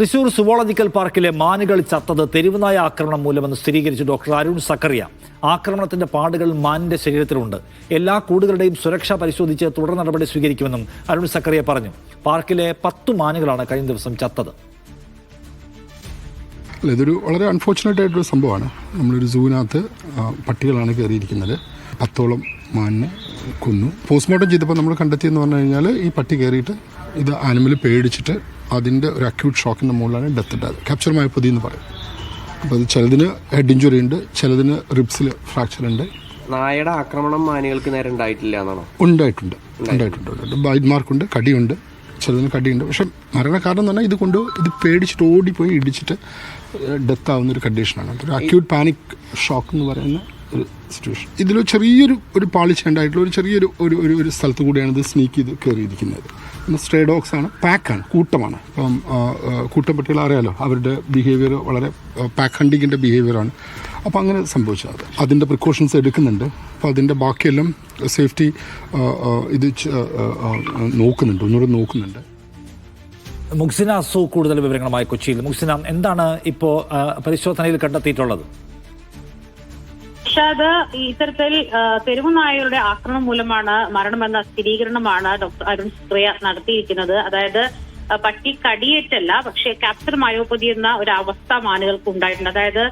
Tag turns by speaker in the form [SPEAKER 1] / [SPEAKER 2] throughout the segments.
[SPEAKER 1] Thrissur zoological പാർക്കിലെ മാനുകൾ ചത്തത് തെരുവുനായ ആക്രമണം മൂലമെന്ന് സ്ഥിരീകരിച്ചു ഡോക്ടർ അരുൺ സക്കറിയ. ആക്രമണത്തിന്റെ പാടുകൾ മാനിന്റെ ശരീരത്തിലുണ്ട്. എല്ലാ കൂടുകളുടെയും സുരക്ഷ പരിശോധിച്ച് തുടർ നടപടി സ്വീകരിക്കുമെന്നും അരുൺ സക്കറിയ പറഞ്ഞു. പാർക്കിലെ പത്തു മാനുകളാണ് കഴിഞ്ഞ ദിവസം ചത്തത്.
[SPEAKER 2] ഇതൊരു വളരെ അൺഫോർച്ചുനേറ്റ് ആയിട്ടൊരു സംഭവമാണ്. നമ്മളൊരു സൂവിനകത്ത് പട്ടികളാണ് കയറിയിരിക്കുന്നത്. പത്തോളം മാനിനെ കൊന്നു. പോസ്റ്റ്മോർട്ടം ചെയ്തപ്പോൾ നമ്മൾ കണ്ടെത്തിയെന്ന് പറഞ്ഞു കഴിഞ്ഞാൽ ഈ പട്ടി കയറിയിട്ട് ഇത് ആനിമൽ പേടിച്ചിട്ട് അതിന്റെ ഒരു അക്യൂട്ട് ഷോക്കിന്റെ മുകളിലാണ് ഡെത്ത് ഉണ്ടായത് ക്യാപ്ചർ പൊതി എന്ന് പറയും. അപ്പോൾ അത് ചിലതിന് ഹെഡ് ഇഞ്ചുറി ഉണ്ട് ചിലതിന് റിബ്സിൽ ഫ്രാക്ചർ ഉണ്ട്.
[SPEAKER 3] നായയുടെ ആക്രമണം മാനുകൾക്ക് നേരെ ഉണ്ടായിട്ടില്ല എന്നാണോ?
[SPEAKER 2] ഉണ്ടായിട്ടുണ്ട്. ഉണ്ടായിട്ടുണ്ട്. ഉണ്ട് ബൈറ്റ് മാർക്കുണ്ട് കടിയുണ്ട്. ചിലതിന് കടിയുണ്ട്. പക്ഷെ മരണ കാരണം എന്ന് പറഞ്ഞാൽ ഇത് കൊണ്ട് ഇത് പേടിച്ചിട്ട് ഓടിപ്പോയി ഇടിച്ചിട്ട് ഡെത്ത് ആവുന്ന ഒരു കണ്ടീഷനാണ് ഒരു അക്യൂട്ട് പാനിക് ഷോക്ക് എന്ന് പറയുന്ന ഒരു സിറ്റുവേഷൻ ഇതിൽ ചെറിയൊരു ഒരു പാളിച്ച ഉണ്ടായിട്ടുള്ള ഒരു ചെറിയൊരു ഒരു ഒരു ഒരു സ്ഥലത്ത് കൂടിയാണ് ഇത് സ്നീക്ക് ചെയ്ത് കയറിയിരിക്കുന്നത്. സ്ട്രേ ഡോഗ്സ് ആണ്. പാക്കാണ് കൂട്ടമാണ്. ഇപ്പം കൂട്ടം പട്ടികൾ അറിയാലോ? അവരുടെ ബിഹേവിയർ വളരെ പാക്ക് ഹണ്ടിങ്ങിന്റെ ബിഹേവിയറാണ് അപ്പോൾ അങ്ങനെ സംഭവിച്ചത്. അതിന്റെ പ്രിക്കോഷൻസ് എടുക്കുന്നുണ്ട്. അപ്പോൾ അതിന്റെ ബാക്കിയെല്ലാം സേഫ്റ്റി ഇത് നോക്കുന്നുണ്ട്. ഒന്നുകൂടെ നോക്കുന്നുണ്ട്.
[SPEAKER 1] മുക്സിന സു കൂടുതൽ വിവരങ്ങളുമായി കൊച്ചിയിൽ. മുക്സിന എന്താണ് ഇപ്പോൾ പരിശോധനയിൽ കണ്ടെത്തിയിട്ടുള്ളത്?
[SPEAKER 4] ഷാദ് ഇത്തരത്തിൽ തെരുവുനായരുടെ ആക്രമണം മൂലമാണ് മരണമെന്ന സ്ഥിരീകരണമാണ് ഡോക്ടർ അരുൺ സുപ്രിയ നടത്തിയിരിക്കുന്നത്. അതായത് പട്ടി കടിയേറ്റല്ല പക്ഷേ ക്യാപ്ചർ മയോപ്പതി എന്ന ഒരു അവസ്ഥ മാനുകൾക്ക് ഉണ്ടായിട്ടുണ്ട്. അതായത്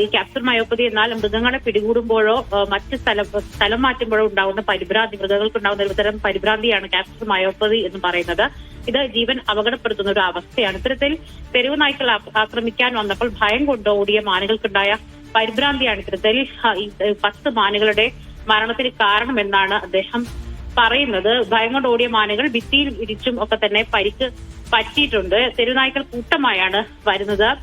[SPEAKER 4] ഈ ക്യാപ്ചർ മയോപ്പതി എന്നാൽ മൃഗങ്ങളെ പിടികൂടുമ്പോഴോ മറ്റ് സ്ഥലം സ്ഥലം മാറ്റുമ്പോഴോ ഉണ്ടാകുന്ന പരിഭ്രാന്തി മൃഗങ്ങൾക്ക് ഉണ്ടാകുന്ന ഒരുതരം പരിഭ്രാന്തിയാണ് ക്യാപ്ചർ മയോപ്പതി എന്ന് പറയുന്നത്. ഇത് ജീവൻ അപകടപ്പെടുത്തുന്ന ഒരു അവസ്ഥയാണ്. ഇത്തരത്തിൽ തെരുവ് നായ്ക്കൾ ആക്രമിക്കാൻ വന്നപ്പോൾ ഭയം കൊണ്ട് ഓടിയ മാനുകൾക്കുണ്ടായ പരിഭ്രാന്തിയാണ് ഇത്തരത്തിൽ പത്ത് മാനുകളുടെ മരണത്തിന് കാരണമെന്നാണ് അദ്ദേഹം പറയുന്നത്. ഭയം കൊണ്ട് ഓടിയ മാനുകൾ ഭിത്തിയിൽ ഇരിച്ചും ഒക്കെ തന്നെ പരിക്ക് പറ്റിയിട്ടുണ്ട്. തെരുവുനായ്ക്കൾ കൂട്ടമായാണ് വരുന്നത്.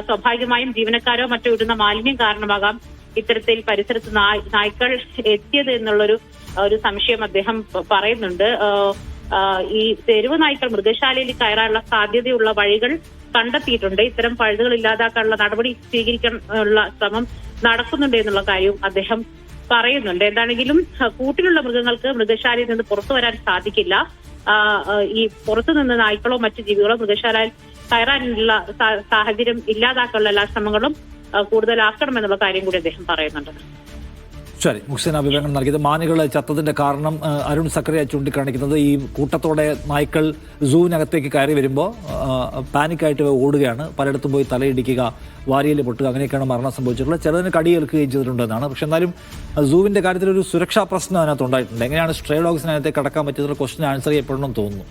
[SPEAKER 4] സ്വാഭാവികമായും ജീവനക്കാരോ മറ്റോ ഇടുന്ന മാലിന്യം കാരണമാകാം ഇത്തരത്തിൽ പരിസരത്ത് നായ്- നായ്ക്കൾ എത്തിയത് എന്നുള്ളൊരു ഒരു സംശയം അദ്ദേഹം പറയുന്നുണ്ട്. ഈ തെരുവ് നായ്ക്കൾ മൃഗശാലയിൽ കയറാനുള്ള സാധ്യതയുള്ള വഴികൾ കണ്ടെത്തിയിട്ടുണ്ട്. ഇത്തരം പഴുതുകൾ ഇല്ലാതാക്കാനുള്ള നടപടി സ്വീകരിക്കാനുള്ള ശ്രമം നടക്കുന്നുണ്ട് എന്നുള്ള കാര്യവും അദ്ദേഹം പറയുന്നുണ്ട്. എന്താണെങ്കിലും കൂട്ടിലുള്ള മൃഗങ്ങൾക്ക് മൃഗശാലയിൽ നിന്ന് പുറത്തു വരാൻ സാധിക്കില്ല. ഈ പുറത്തു നിന്ന് നായ്ക്കളോ മറ്റു ജീവികളോ മൃഗശാലയിൽ കയറാനുള്ള സാഹചര്യം ഇല്ലാതാക്കാനുള്ള എല്ലാ ശ്രമങ്ങളും കൂടുതലാക്കണം എന്നുള്ള കാര്യം കൂടി അദ്ദേഹം പറയുന്നുണ്ട്.
[SPEAKER 1] ശരി മുക്സിന വിവരങ്ങൾ നൽകിയത്. മാനുകൾ ചത്തതിന്റെ കാരണം അരുൺ സക്രിയ ചൂണ്ടിക്കാണിക്കുന്നത്. ഈ കൂട്ടത്തോടെ നായ്ക്കൾ സൂവിനകത്തേക്ക് കയറി വരുമ്പോൾ പാനിക്കായിട്ട് ഓടുകയാണ്. പലയിടത്തും പോയി തലയിടിക്കുക വാരിയിൽ പൊട്ടുക അങ്ങനെയൊക്കെയാണ് മരണം സംഭവിച്ചിട്ടുള്ളത്. ചിലതിന് കടിയേൽക്കുകയും ചെയ്തിട്ടുണ്ടെന്നാണ്. പക്ഷെ എന്നാലും സൂവിന്റെ കാര്യത്തിൽ ഒരു സുരക്ഷാ പ്രശ്നം അതിനകത്ത് ഉണ്ടായിട്ടുണ്ട്. എങ്ങനെയാണ് സ്ട്രേ ഡോഗ്സിനകത്തേക്ക് കടക്കാൻ പറ്റിയതുള്ള ക്വസ്റ്റിന് ആൻസർ ചെയ്യപ്പെടണമെന്ന് തോന്നുന്നു.